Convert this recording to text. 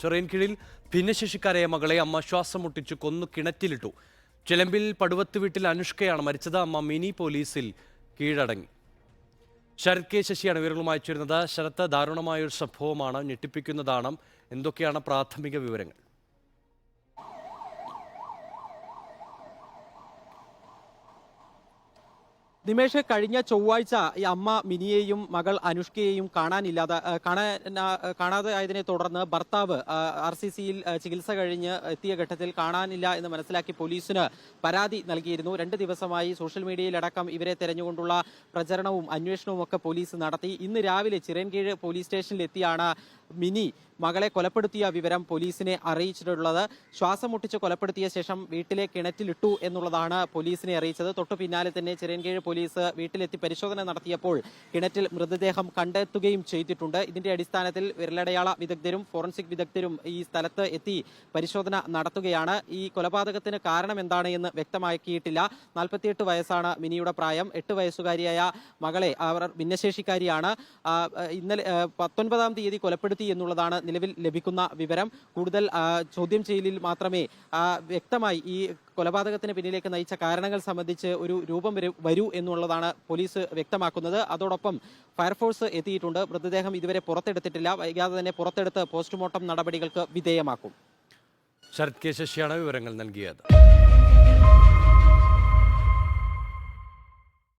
ചെറിയൻകീഴിൽ ഭിന്നശേഷിക്കാരായ മകളെ അമ്മ ശ്വാസം മുട്ടിച്ചു കൊന്നു കിണറ്റിലിട്ടു. ചിലമ്പിൽ പടുവത്ത് വീട്ടിൽ അനുഷ്കയാണ് മരിച്ചത്. അമ്മ മിനി പോലീസിൽ കീഴടങ്ങി. ശരത് കെ ശശിയാണ് വിവരങ്ങളുമായി ചേരുന്നത്. ശരത്ത് ദാരുണമായ ഒരു സംഭവമാണ് ഞെട്ടിപ്പിക്കുന്നതാണ് എന്തൊക്കെയാണ് പ്രാഥമിക വിവരങ്ങൾ? നിമേഷ് കഴിഞ്ഞ ചൊവ്വാഴ്ച ഈ അമ്മ മിനിയെയും മകൾ അനുഷ്കയെയും കാണാനില്ലാതെ കാണാൻ കാണാതെ ആയതിനെ തുടർന്ന് ഭർത്താവ് ആർ സി സിയിൽ ചികിത്സ കഴിഞ്ഞ് എത്തിയ ഘട്ടത്തിൽ കാണാനില്ല എന്ന് മനസ്സിലാക്കി പോലീസിന് പരാതി നൽകിയിരുന്നു. രണ്ട് ദിവസമായി സോഷ്യൽ മീഡിയയിലടക്കം ഇവരെ തെരഞ്ഞുകൊണ്ടുള്ള പ്രചരണവും അന്വേഷണവും ഒക്കെ പോലീസ് നടത്തി. ഇന്ന് രാവിലെ ചിറൻകീഴ് പോലീസ് സ്റ്റേഷനിലെത്തിയാണ് മിനി മകളെ കൊലപ്പെടുത്തിയ വിവരം പോലീസിനെ അറിയിച്ചിട്ടുള്ളത്. ശ്വാസം മുട്ടിച്ച് കൊലപ്പെടുത്തിയ ശേഷം വീട്ടിലെ കിണറ്റിലിട്ടു എന്നുള്ളതാണ് പോലീസിനെ അറിയിച്ചത്. തൊട്ടു പിന്നാലെ തന്നെ ചിറൻകീഴ് പോലീസ് വീട്ടിലെത്തി പരിശോധന നടത്തിയപ്പോൾ കിണറ്റിൽ മൃതദേഹം കണ്ടെത്തുകയും ചെയ്തിട്ടുണ്ട്. ഇതിന്റെ അടിസ്ഥാനത്തിൽ വിരലടയാള വിദഗ്ധരും ഫോറൻസിക് വിദഗ്ധരും ഈ സ്ഥലത്ത് എത്തി പരിശോധന നടത്തുകയാണ്. ഈ കൊലപാതകത്തിന് കാരണം എന്താണ് എന്ന് വ്യക്തമാക്കിയിട്ടില്ല. നാൽപ്പത്തിയെട്ട് വയസ്സാണ് മിനിയുടെ പ്രായം. എട്ട് വയസ്സുകാരിയായ മകളെ അവർ ഭിന്നശേഷിക്കാരിയാണ്. ഇന്നലെ പത്തൊൻപതാം തീയതി കൊലപ്പെടുത്തി എന്നുള്ളതാണ് നിലവിൽ ലഭിക്കുന്ന വിവരം. കൂടുതൽ ചോദ്യം ചെയ്യലിൽ മാത്രമേ വ്യക്തമായി ഈ കൊലപാതകത്തിന് പിന്നിലേക്ക് നയിച്ച കാരണങ്ങൾ സംബന്ധിച്ച് ഒരു രൂപം വരു എന്നുള്ളതാണ് പോലീസ് വ്യക്തമാക്കുന്നത്. അതോടൊപ്പം ഫയർഫോഴ്സ് എത്തിയിട്ടുണ്ട്. മൃതദേഹം ഇതുവരെ പുറത്തെടുത്തിട്ടില്ല. വൈകാതെ തന്നെ പുറത്തെടുത്ത് പോസ്റ്റ്മോർട്ടം നടപടികൾക്ക് വിധേയമാക്കും. ശരത് കെ ശശിയാണ് വിവരങ്ങൾ നൽകിയത്.